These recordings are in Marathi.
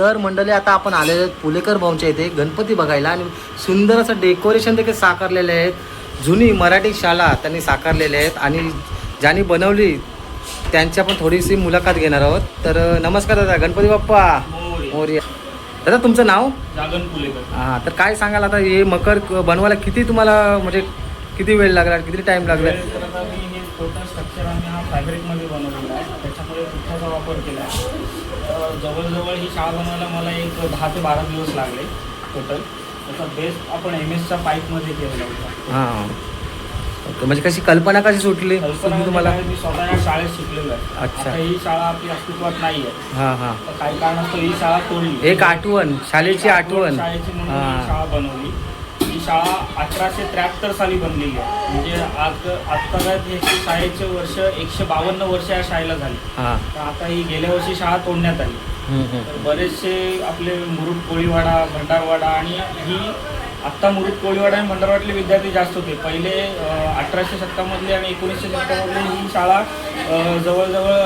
तर मंडळी आता आपण आलेलो आहेत पुलेकर भाऊंच्या इथे गणपती बघायला. आणि सुंदर असं डेकोरेशन देखील साकारलेले आहेत जुनी मराठी शाळा त्यांनी साकारलेले आहेत. आणि ज्यांनी बनवली त्यांच्या पण थोडीशी मुलाखत घेणार आहोत. तर नमस्कार दादा गणपती बाप्पा. मोरया. दादा तुमचं नाव? जागन पुलेकर. हां तर काय सांगाल आता हे मकर बनवायला किती तुम्हाला म्हणजे किती वेळ लागला किती टाईम लागला टोटल स्ट्रक्चर आम्ही हा फॅब्रिकमध्ये बनवलेला आहे. त्याच्यामध्ये पिठाचा वापर केला आहे. जवळजवळ ही शाळा बनवायला मला एक दहा ते बारा दिवस लागले टोटल त्याचा बेस आपण एम एसच्या पाईपमध्ये केलेला होता. हां. ओके म्हणजे कशी कल्पना कशी सुटली? कल्पना म्हणजे तुम्हाला? मी स्वतः या शाळेत शिकलेलो आहे. अच्छा. आता ही शाळा आपली अस्तित्वात नाही आहे हां. हां काही कारणास्तव ही शाळा तोडली. एक आठवण शाळेची आठवण. शाळेची म्हणून हां. ही शाळा बनवली. ही शाळा अठराशे त्र्याहत्तर साली बनलेली आहे. म्हणजे आज आजतागायत हे शाळेचे वर्ष एकशे बावन्न वर्ष या शाळेला झाली. हां. तर आता ही गेल्या वर्षी शाळा तोडण्यात आली. तर बरेचसे आपले मुरुड कोळीवाडा भंडारवाडा आणि ही आत्ता मुरुड कोळीवाडा आणि भंडारवाडले विद्यार्थी जास्त होते. पहिले अठराशे शतकामधले आणि एकोणीसशे शतकामधले ही शाळा जवळजवळ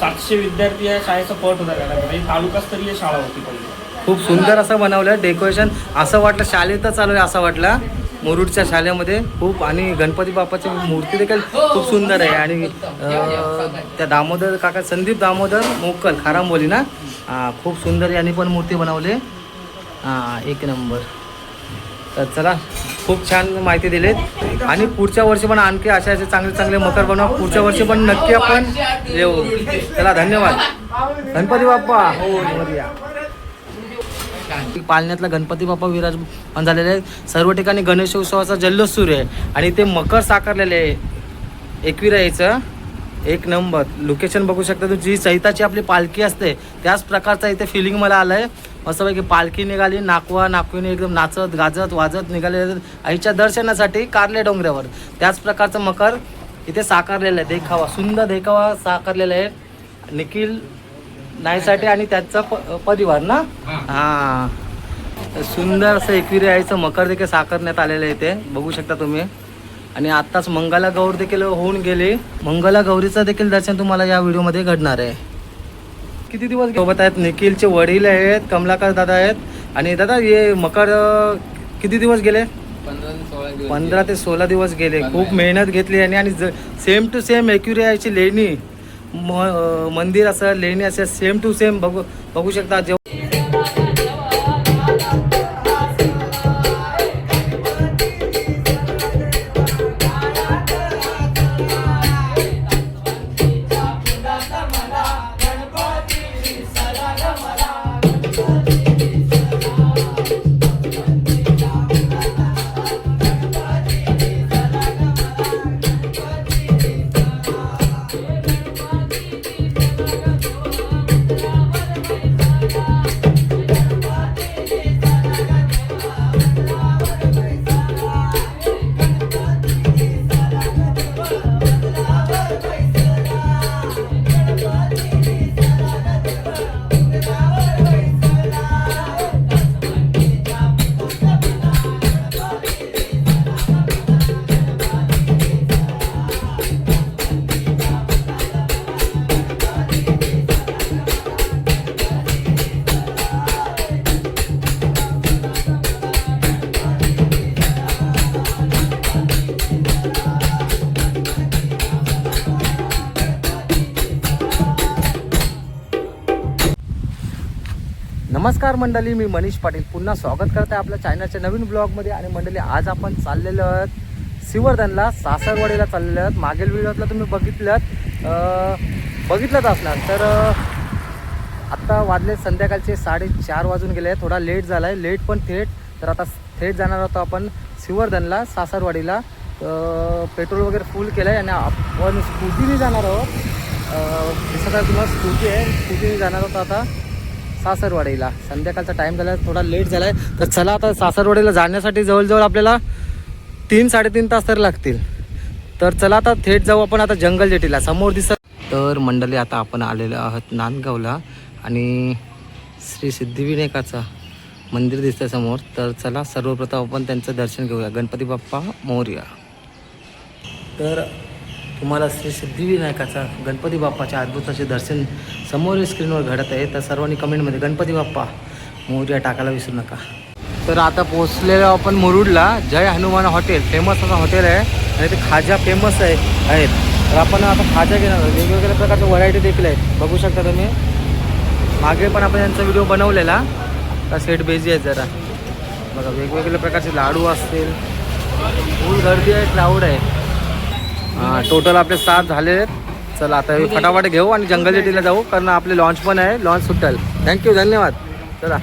सातशे विद्यार्थी या शाळेचा पट होता त्याला. ही तालुकास्तरीय शाळा होती पहिली. खूप सुंदर असं बनवलं. डेकोरेशन असं वाटलं शालेतच चालू आहे असं वाटलं. मुरुडच्या शाळेमध्ये खूप आणि गणपती बाप्पाची मूर्ती देखील खूप सुंदर आहे. आणि त्या दामोदर काका संदीप दामोदर मोकल खारांबोली ना? हां खूप सुंदर यांनी पण मूर्ती बनवली. हां एक नंबर. तर चला खूप छान माहिती दिलीत. आणि पुढच्या वर्षी पण आणखी असे असे चांगले चांगले मकर बनवा. पुढच्या वर्षी पण नक्की आपण येऊ. चला धन्यवाद. गणपती बाप्पा. हो या. पालण्यातला गणपती बाप्पा विराजमान झालेले आहे सर्व ठिकाणी गणेशोत्सवाचा जल्लोष सुरू आहे. आणि ते मकर साकारलेले आहे. एकविरा यायचं. एक नंबर. लोकेशन बघू शकता तुम्ही. जी सहिताची आपली पालखी असते त्याच प्रकारचा इथे फिलिंग मला आलं आहे मस्तपैकी पालखी निघाली. नाकवा नाकवीने एकदम नाचत गाजत वाजत निघाले आईच्या दर्शनासाठी कारले डोंगरावर. त्याच प्रकारचं मकर इथे साकारलेलं आहे. देखावा. सुंदर देखावा साकारलेला आहे. निखिल नाहीसाठी आणि त्यांचा परिवार ना? हां. सुंदर असं एकविरी आईचं मकर देखील साकारण्यात आलेलं आहे इथे. बघू शकता तुम्ही. आणि आत्ताच मंगला गौर देखील होऊन गेली. मंगला गौरीचं देखील दर्शन तुम्हाला या व्हिडिओमध्ये घडणार आहे. किती दिवस सोबत आहेत निखिलचे वडील आहेत कमलाकर दादा आहेत. आणि दादा हे मकर किती दिवस गेले? पंधरा ते सोळा दिवस गेले. खूप मेहनत घेतली आणि आणि सेम टू सेम एकविरियाची लेणी. म मंदिर असं लेणी असं सेम टू सेम बघू बघू शकता. जेव्हा नमस्कार मंडळी मी मनीष पाटील. पुन्हा स्वागत करते आपल्या चॅनलच्या नवीन ब्लॉगमध्ये आणि मंडळी आज आपण चाललेलो आहोत सिवर्धनला सासरवाडीला चाललेलो आहोत. मागील व्हिडिओतला तुम्ही बघितलं बघितलंच असणार. तर आत्ता वाजले संध्याकाळचे साडेचार वाजून गेले. थोडा लेट झाला आहे लेट पण थेट. तर आता थेट जाणार होतो आपण सिवर्धनला सासरवाडीला. पेट्रोल वगैरे फुल केलं आहे आणि आपण स्कूटीने जाणार आहोत. दिसत आहे तुम्हाला स्कूटी आहे. स्कूटीने जाणार होतो आता. सासरवाडीला. संध्याकाळचा टाईम झाला थोडा लेट झाला आहे तर चला आता सासरवाडीला जाण्यासाठी जवळजवळ आपल्याला तीन साडेतीन तास तर लागतील. तर चला आता थेट जाऊ आपण आता जंगल जेटीला. समोर दिसत तर मंडळी आता आपण आलेलो आहोत नांदगावला आणि श्री सिद्धिविनायकाचं मंदिर दिसतं समोर. तर चला सर्वप्रथम आपण त्यांचं दर्शन घेऊया. गणपती बाप्पा मोर्या. तर तुम्हाला श्री सिद्धिविनायकाचा गणपती बाप्पाच्या अद्भुताचे दर्शन समोरील स्क्रीनवर घडत आहे तर सर्वांनी कमेंटमध्ये गणपती बाप्पा मोर्या टाकायला विसरू नका. तर आता पोहोचलेलो आपण मुरुडला जय हनुमान हॉटेल फेमस असं हॉटेल आहे आणि ते खाजा फेमस आहे आहेत. तर आपण आता खाजा घेणार आहोत. वेगवेगळ्या प्रकारच्या व्हरायटी देखील आहेत. बघू शकता तुम्ही. मागे पण आपण यांचा व्हिडिओ बनवलेला. का सेट बेजी आहे जरा. बघा वेगवेगळ्या प्रकारचे लाडू असतील. फूल गर्दी आहे लाऊड आहे. हां टोटल आपले सात झाले आहेत. चला आता हे फटाफट घेऊ आणि जंगल जेटीला जाऊ कारण आपले लॉन्च पण आहे. लॉन्च सुटेल थँक्यू धन्यवाद. चला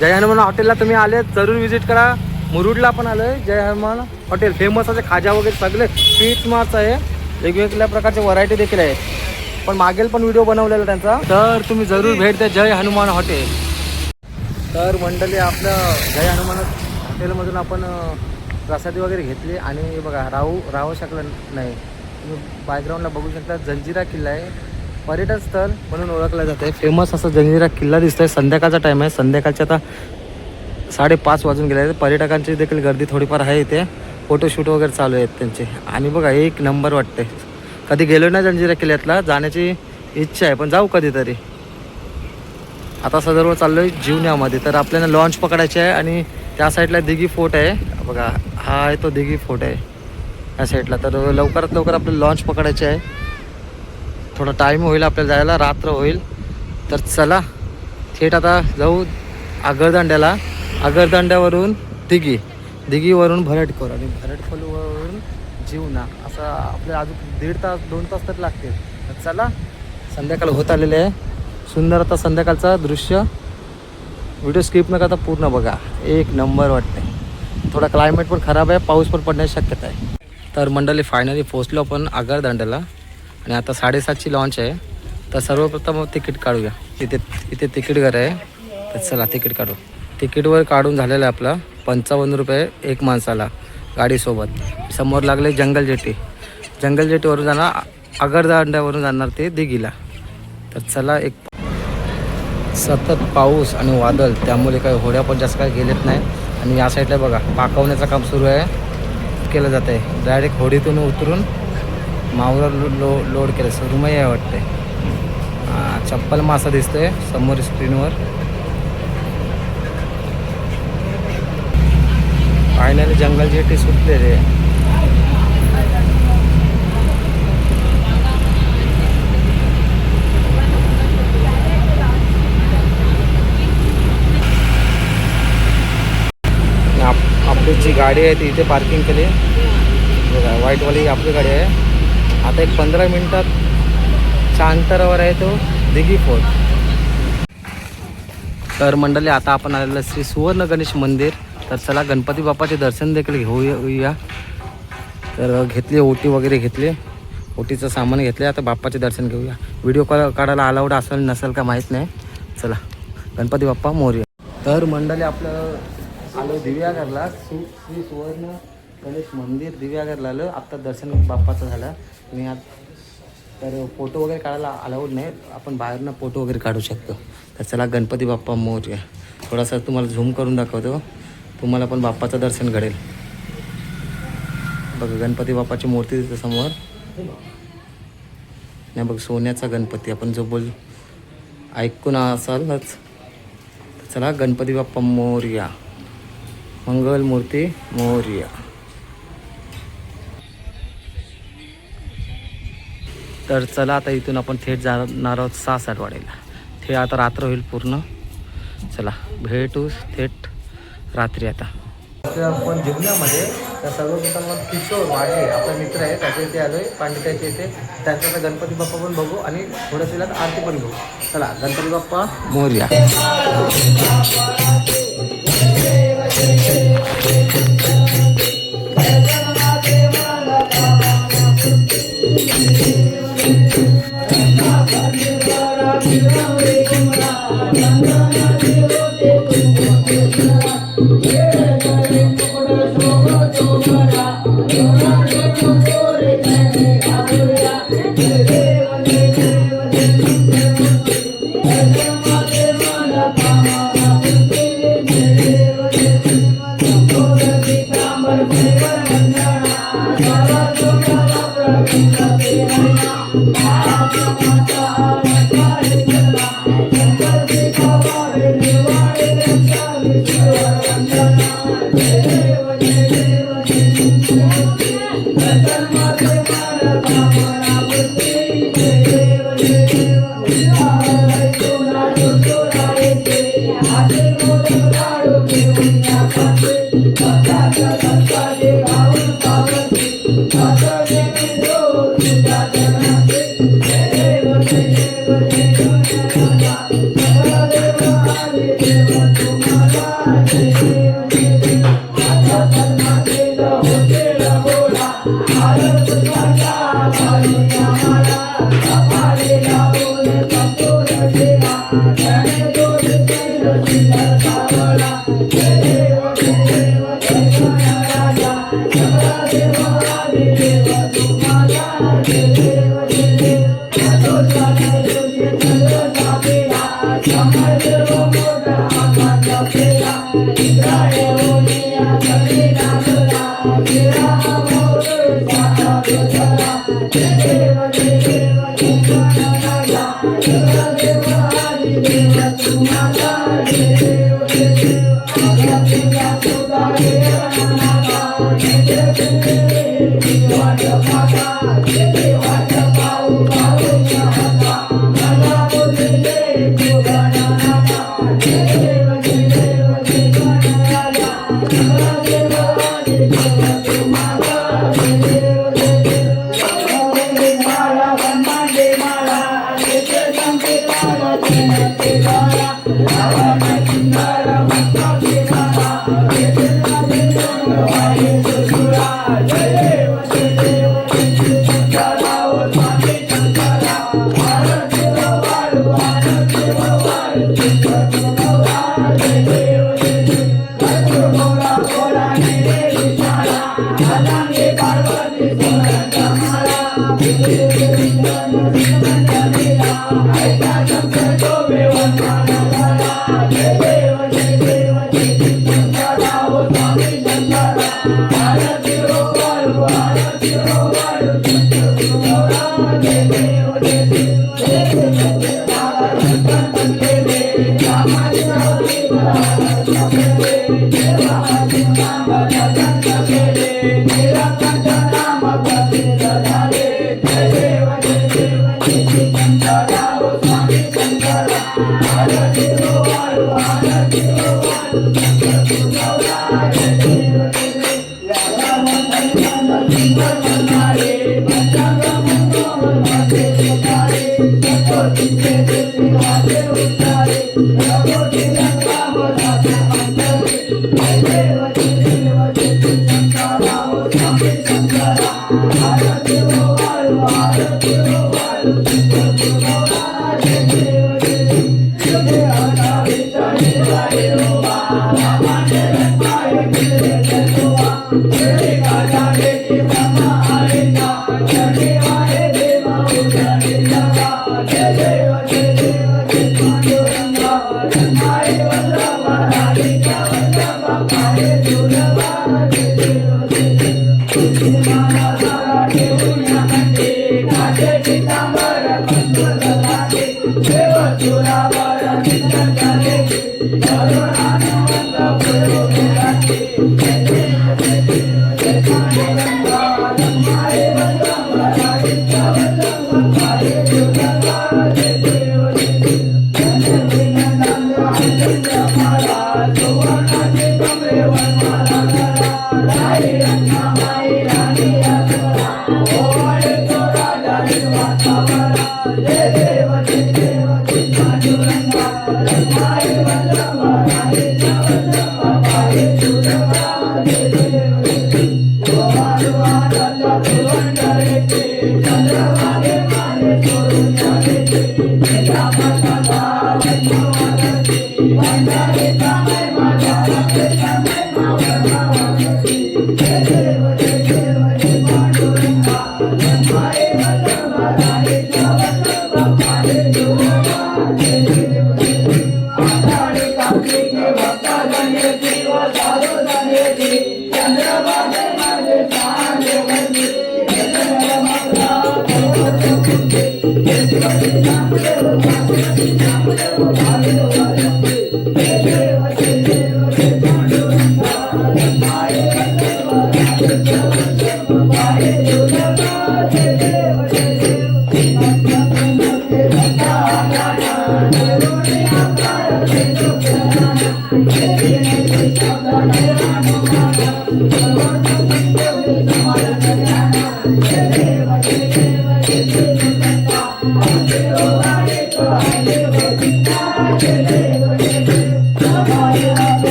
जय हनुमान हॉटेलला तुम्ही आले जरूर व्हिजिट करा. मुरुडला पण आलो आहे जय हनुमान हॉटेल फेमस असे खाजा वगैरे सगळे स्वीट मार्ट्स आहे. वेगवेगळ्या प्रकारचे व्हरायटी देखील आहेत. पण मागेल पण व्हिडिओ बनवलेला त्यांचा. तर तुम्ही जरूर भेट द्या. जय हनुमान हॉटेल तर मंडळी आपलं जय हनुमान हॉटेलमधून आपण प्रसादी वगैरे घेतली. आणि बघा राहू राहू शकलं नाही. तुम्ही बॅकग्राऊंडला बघू शकता. जंजिरा किल्ला आहे. पर्यटन स्थळ म्हणून ओळखला जातं. आहे फेमस असं जंजिरा किल्ला दिसतोय. संध्याकाळचा टाईम आहे. संध्याकाळचे आता साडेपाच वाजून गेले आहेत. पर्यटकांची देखील गर्दी थोडीफार आहे इथे. फोटोशूट वगैरे चालू आहेत त्यांचे. आणि बघा एक नंबर वाटते कधी गेलो ना जंजिरा किल्ल्यातला? जाण्याची इच्छा आहे. पण जाऊ कधीतरी. आता सदर्व चाललो आहे जीवन्यामध्ये तर आपल्याला लॉन्च पकडायची आहे आणि त्या साईडला दिघी फोर्ट आहे. बघा हा आहे तो दिघी फोर्ट आहे. या साईडला तर लवकरात लवकर आपल्याला लॉन्च पकडायचे आहे. थोडा टाईम होईल आपल्याला जायला रात्र होईल. तर चला थेट आता जाऊ आगरदांड्याला. आगरदांड्यावरून दिघी. दिघीवरून भरटकोर आणि भरटकोलवरून जीवना. असं आपल्याला अजून दीड तास दोन तास तर लागतील. तर चला संध्याकाळ होत आलेले आहे. सुंदर आता संध्याकाळचा दृश्य. व्हिडिओ स्किप न करता पूर्ण बघा. एक नंबर वाटते थोडा क्लायमेट पण खराब आहे पाऊस पण पडण्याची शक्यता आहे. तर मंडळी फायनली पोचलो आपण आगरदांड्याला आणि आता साडेसातची लॉन्च आहे. तर सर्वप्रथम तिकीट काढूया. इथे इथे तिकीट घर आहे. तर चला तिकीट काढू. तिकीटवर काढून झालेलं आहे आपला पंचावन्न रुपये एक माणसाला गाडीसोबत. समोर लागले जंगल जेटी. जंगल जेटीवरून जाणार आगरदांड्यावरून जाणार ते दिघीला. तर चला एक सतत पाऊस आणि वादळ त्यामुळे काही होड्या पण जास्त काही गेलेत नाही. आणि या साईडला बघा पाकवण्याचं काम सुरू आहे. केलं जात आहे. डायरेक्ट होडीतून उतरून मावळा लो लो लोड केलं. सुरुमय आहे वाटते चप्पल मासा दिसतोय समोर स्क्रीनवर फायनली जंगल जेटी सुटलेली आहे आणि आप आपली जी गाडी आहे ती इथे पार्किंग केली बघा व्हाईटवाली आपली गाडी आहे. आता एक पंधरा मिनटात अंतरावर आहे तो दिघी फोर्ट तर मंडळी आता आपण आलेलं श्री सुवर्ण गणेश मंदिर. तर चला गणपती बाप्पाचे दर्शन देखील घेऊया तर घेतली ओटी वगैरे घेतली. ओटीचं सामान घेतले आता बाप्पाचे दर्शन घेऊया. व्हिडिओ कॉल काढायला अलाउड असेल नसेल का माहीत नाही. चला गणपती बाप्पा मोर्या. तर मंडळी आपलं आलो दिव्यागरला सु श्री सुवर्ण गणेश मंदिर दिव्यागरला आलं. आत्ता दर्शन बाप्पाचं झालं. मी आत तर फोटो वगैरे काढायला अलाउड नाही. आपण बाहेरनं फोटो वगैरे काढू शकतो. तर चला गणपती बाप्पा मोर्या थोडासा तुम्हाला झूम करून दाखवतो. तुम्हाला पण बाप्पाचं दर्शन घडेल. बघ गणपती बाप्पाची मूर्ती तिथं समोर. नाही बघ सोन्याचा गणपती. आपण जो बोल ऐकून असालच. चला गणपती बाप्पा मोर्या. मंगल मूर्ती तर चला आता इथून आपण थेट जाणार आहोत सासरवाडीला. ते आता रात्र होईल पूर्ण. चला भेटू थेट रात्री आता. आपण जीवनामध्ये तर सर्वप्रथम मग किशोर वाडे आपला मित्र आहे त्याच्या इथे आलो आहे पांडित्याच्या इथे. त्यांचा आता गणपती बाप्पा पण बघू आणि थोड्या वेळात आरती पण घेऊ. चला गणपती बाप्पा मोर्या.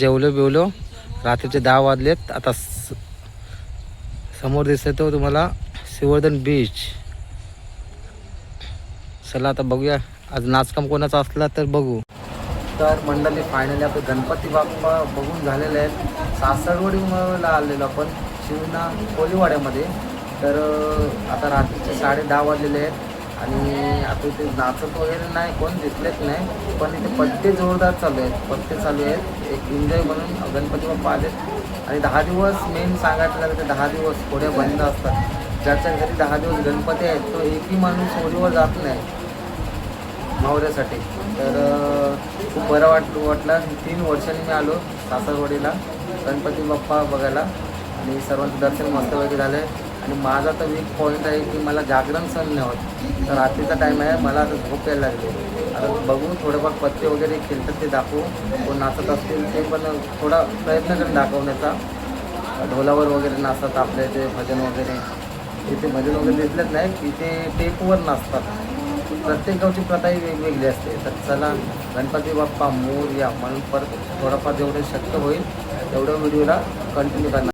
जेवलो बिवलो. रात्रीचे दहा वाजलेत. आता स- समोर दिसतो तो तुम्हाला सिवर्धन बीच चला आता बघूया. आज नाचकाम कोणाचा असला तर बघू. तर मंडळी फायनली आपले गणपती बाप्पा बघून झालेले आहेत. सासरवडीला आलेलो आपण. शिवना कोलीवाड्यामध्ये. तर आता रात्रीचे साडे दहा वाजलेले आहेत. आणि आता इथे नाचत वगैरे नाही कोण दिसलेच नाही पण इथे पट्टे जोरदार चालू आहेत. पट्टे चालू आहेत. एक एन्जॉय म्हणून गणपती बाप्पा आलेत. आणि दहा दिवस मेन सांगायचं झालं तर दहा दिवस थोड्या बंद असतात. ज्याच्या घरी दहा दिवस गणपती आहेत तो एकही माणूस होळीवर जात नाही. मावऱ्यासाठी. तर खूप बरं वाट वाटलं. तीन वर्षांनी मी आलो सासरवाडीला. गणपती बाप्पा बघायला. आणि सर्वांचं दर्शन मस्तपैकी झालं आहे आणि माझा तर वीक पॉईंट आहे की मला जागरण सण नाही होत. तर रात्रीचा टाईम आहे मला आता झोप यायला लागली. आता बघून थोडेफार पत्ते वगैरे खेळतात ते दाखवू. कोण नाचत असतील ते पण थोडा प्रयत्न करून दाखवण्याचा. ढोलावर वगैरे नाचतात आपल्या ते भजन वगैरे. इथे भजन वगैरे दिसलेच नाही तिथे टेपवर नाचतात. प्रत्येक गावची प्रथा ही वेगवेगळी असते. तर चला गणपती बाप्पा मोर या म्हणून परत थोडंफार जेवढे शक्य होईल तेवढ्या व्हिडिओला कंटिन्यू करणार.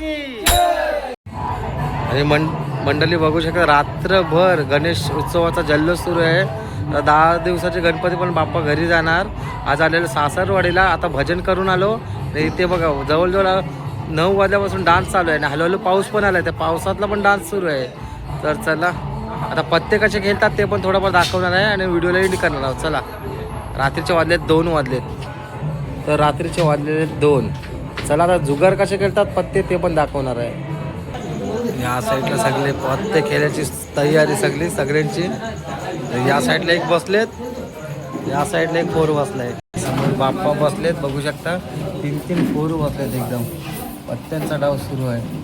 की. आणि मं मंडळी बघू शकता रात्रभर गणेश उत्सवाचा जल्लोष सुरू आहे. दहा दिवसाचे गणपती पण बाप्पा घरी जाणार. आज आलेलं सासरवाडीला आता भजन करून आलो. आणि इथे बघा जवळजवळ नऊ वाजल्यापासून डान्स चालू आहे. आणि हळूहळू पाऊस पण आला आहे त्या पावसातला पण डान्स सुरू आहे. तर चला आता पत्ते कसे खेळतात ते पण थोडंफार दाखवणार आहे. आणि व्हिडिओला एडिट करणार आहोत. चला रात्रीचे वाजलेत दोन वाजलेत. तर रात्रीचे वाजलेले दोन. चला आता जुगार कसे खेळतात पत्ते ते पण दाखवणार आहे. या साईडला सगळे पत्ते खेळायची तयारी सगळी सगळ्यांची. या साईडला एक बसलेत या साईडला एक फोर बसलाय. समोर बाप्पा बसलेत बघू शकता. तीन तीन फोर बसलेत एकदम. पत्त्यांचा डाव सुरू आहे.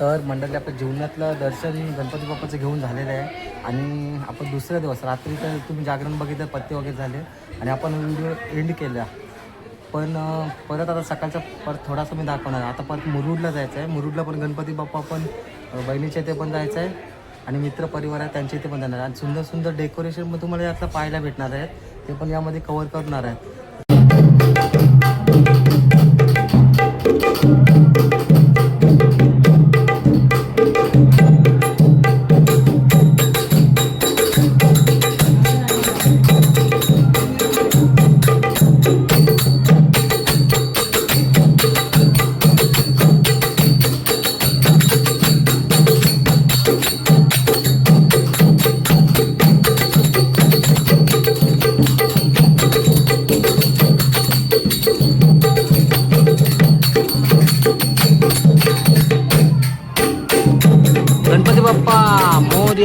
तर मंडळी आपल्या जीवनातलं दर्शन गणपती बाप्पाचं घेऊन झालेलं आहे. आणि आपण दुसरा दिवस रात्री तर तुम्ही जागरण बघितलं पत्ते वगैरे झाले. आणि आपण व्हिडिओ एंड केला. पण परत आता सकाळचा परत थोडासा मी दाखवणार. आता परत मुरुडला जायचं आहे मुरुडला पण गणपती बाप्पा पण बहिणीच्या इथे पण जायचं आहे आणि मित्र परिवार आहे त्यांच्या इथे पण जाणार. आहे आणि सुंदर सुंदर डेकोरेशन मग तुम्हाला यातलं पाहायला भेटणार आहेत. ते पण यामध्ये कवर करणार आहेत.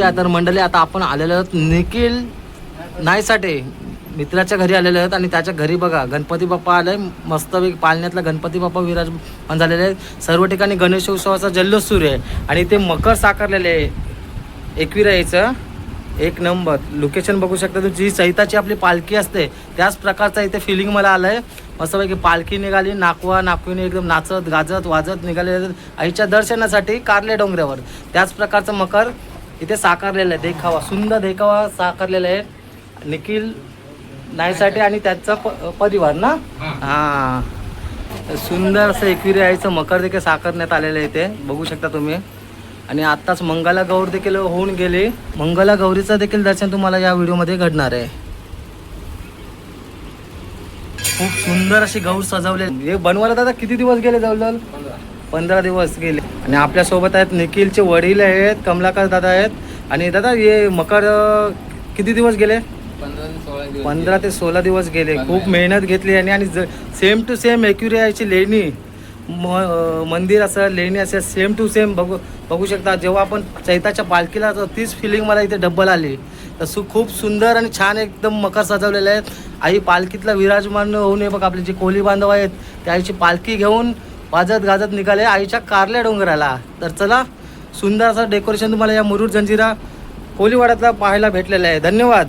आहे. तर मंडळी आता आपण आलेलो आहोत निखिल नायसाठे मित्राच्या घरी आलेले आहेत आणि त्याच्या घरी बघा गणपती बाप्पा आले मस्तपैकी पालण्यातला गणपती बाप्पा विराजमान झालेले आहेत. सर्व ठिकाणी गणेश उत्सवाचा जल्लोष सुरू आहे. आणि ते मकर साकारलेले आहे. एकविरा यायचं एक नंबर. लोकेशन बघू शकता तू जी सहिताची आपली पालखी असते त्याच प्रकारचा इथे फिलिंग मला आलं आहे मस्तपैकी पालखी निघाली. नाकवा नाकवीने एकदम नाचत गाजत वाजत निघाले आईच्या दर्शनासाठी कारले डोंगरावर. त्याच प्रकारचं मकर इथे साकारलेलं आहे. देखावा सुंदर देखावा साकारलेला आहे. निखिल नायसाठी आणि त्याचा परिवार ना? हां. सुंदर असं एकविरी आईचं मकर देखील साकारण्यात आलेलं आहे इथे. बघू शकता तुम्ही. आणि आत्ताच मंगला गौर देखील होऊन गेली. मंगला गौरीचं देखील दर्शन तुम्हाला या व्हिडिओमध्ये घडणार आहे. खूप सुंदर अशी गौर सजवले हे बनवायला दादा किती दिवस गेले जवळ पंधरा दिवस गेले. आणि आपल्यासोबत आहेत निखिलचे वडील आहेत कमलाकर दादा आहेत. आणि दादा हे मकर किती दिवस गेले? पंधरा ते सोळा दिवस गेले. खूप मेहनत घेतली आणि आणि सेम टू सेम याची लेणी म मंदिर असं लेणी असं सेम टू सेम बघू बघू शकता. जेव्हा आपण चैताच्या पालखीला तीच फिलिंग मला इथे डब्बल आली. तर सु खूप सुंदर आणि छान एकदम मकर सजवलेले आहेत. आई पालखीतला विराजमान होऊन हे बघ आपले जे कोली बांधव आहेत त्या आईची पालखी घेऊन वाजत गाजत निघाले आईच्या कारल्या डोंगराला. तर चला सुंदर असं डेकोरेशन तुम्हाला या मुरुड जंजिरा कोलीवाड्यातला पाहायला भेटलेलं आहे. धन्यवाद.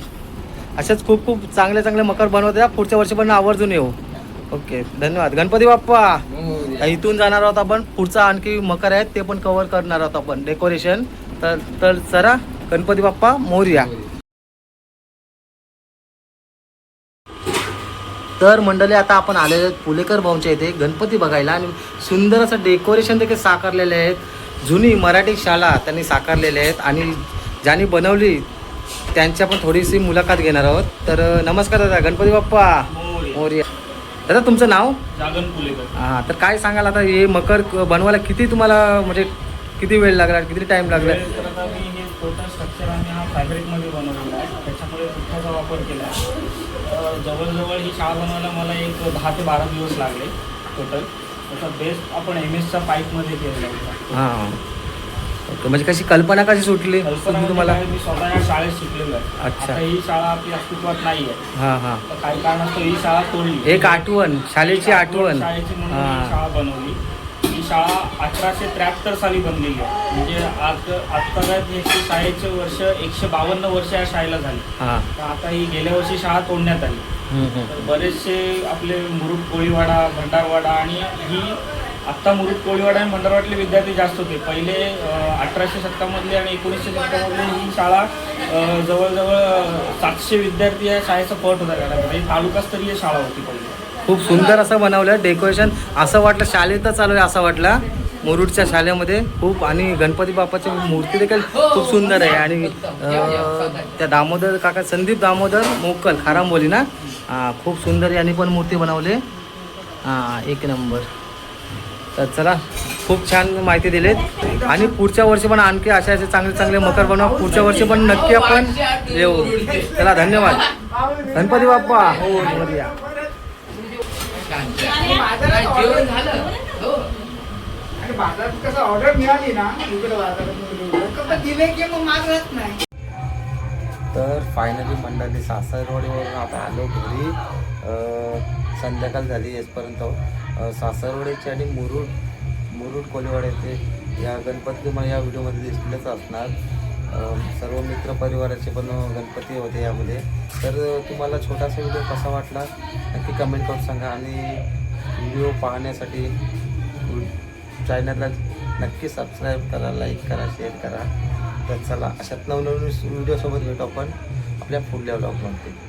असेच खूप खूप चांगले चांगले मकर बनवत. या पुढच्या वर्षी पण आवर्जून येऊ. ओके धन्यवाद. गणपती बाप्पा. इथून जाणार आहोत आपण. पुढचा आणखी मकर आहेत ते पण कव्हर करणार आहोत आपण. डेकोरेशन तर तर चला गणपती बाप्पा मोरया. तर मंडळी आता आपण आलेले आहेत पुलेकर भाऊंच्या इथे गणपती बघायला. आणि सुंदर असं डेकोरेशन देखील साकारलेले आहेत. जुनी मराठी शाळा त्यांनी साकारलेल्या आहेत. आणि ज्यांनी बनवली त्यांच्या पण थोडीशी मुलाखत घेणार आहोत. तर नमस्कार दादा गणपती बाप्पा. मोरया. मोरया दादा तुमचं नाव? जागन पुलेकर. हां तर काय सांगाल आता? हे मकर बनवायला किती तुम्हाला म्हणजे किती वेळ लागला किती टाइम लागला मी हे स्ट्रक्चर हा फॅब्रिकमध्ये बनवलेला आहे. त्याच्यामुळे वापर केला जवळजवळ ही शाळा बनवायला मला एक दहा ते बारा दिवस लागले टोटल त्याचा बेस्ट आपण एम एसच्या पाईपमध्ये केलेला होता हां. ओके म्हणजे कशी कल्पना कशी सुटली कल्पना म्हणजे तुम्हाला? मी स्वतः या शाळेत शिकलेलो आहे. अच्छा. आता ही शाळा आपली अस्तित्वात नाही आहे. हां हां. तर काही कारणास्तव ही शाळा तोडली. एक आठवण शाळेची आठवण शाळेची म्हणून ही. शाळा बनवली. ही शाळा अठराशे त्र्याहत्तर साली बनलेली आहे. म्हणजे आज याची शाळेचे वर्ष एकशे बावन्न वर्ष या शाळेला झाली. हां. आता ही गेल्या वर्षी शाळा तोडण्यात आली. तर बरेचसे आपले मुरुड कोळीवाडा भंडारवाडा आणि ही आत्ता मुरुड कोळीवाडा आणि भंडारवाडले विद्यार्थी जास्त होते. पहिले अठराशे शतकामधले आणि एकोणीसशे शतकामधले ही शाळा जवळजवळ सातशे विद्यार्थी या शाळेचा पट होता ही तालुकास्तरीय शाळा होती पहिली. खूप सुंदर असं बनवलं. डेकोरेशन असं वाटलं. शाळेतच चालू आहे असं वाटलं? मुरुडच्या शाळेमध्ये खूप आणि गणपती बाप्पाची मूर्ती देखील खूप सुंदर आहे. आणि त्या दामोदर काका संदीप दामोदर मोकल खारांबोली ना? हां खूप सुंदर यांनी पण मूर्ती बनवली. हां एक नंबर. तर चला खूप छान माहिती दिलीत. आणि पुढच्या वर्षी पण आणखी असे असे चांगले चांगले मकर बनवा. पुढच्या वर्षी पण नक्की आपण येऊ. चला धन्यवाद. गणपती बाप्पा. हो मोरया. बाजारात कसं ऑर्डर मिळाली ना इकडे बाजारात दिले की मग मागत नाही. तर फायनली मंडळी सासरवाडीवरून आता आलो घरी. संध्याकाळ झाली येसपर्यंत. अं, आणि मुरुड मुरुड कोलीवाड्याचे या गणपती तुम्हाला या व्हिडिओमध्ये दिसलेच असणार. सर्व मित्र परिवाराचे पण गणपती होते यामध्ये. तर तुम्हाला छोटासा व्हिडिओ कसा वाटला नक्की कमेंट करून सांगा आणि व्हिडिओ पाहण्यासाठी चॅनलला नक्की सबस्क्राईब करा लाईक करा शेअर करा. तर चला अशात नवनवीन व्हिडिओसोबत भेटू आपण आपल्या पुढल्या ब्लॉगमध्ये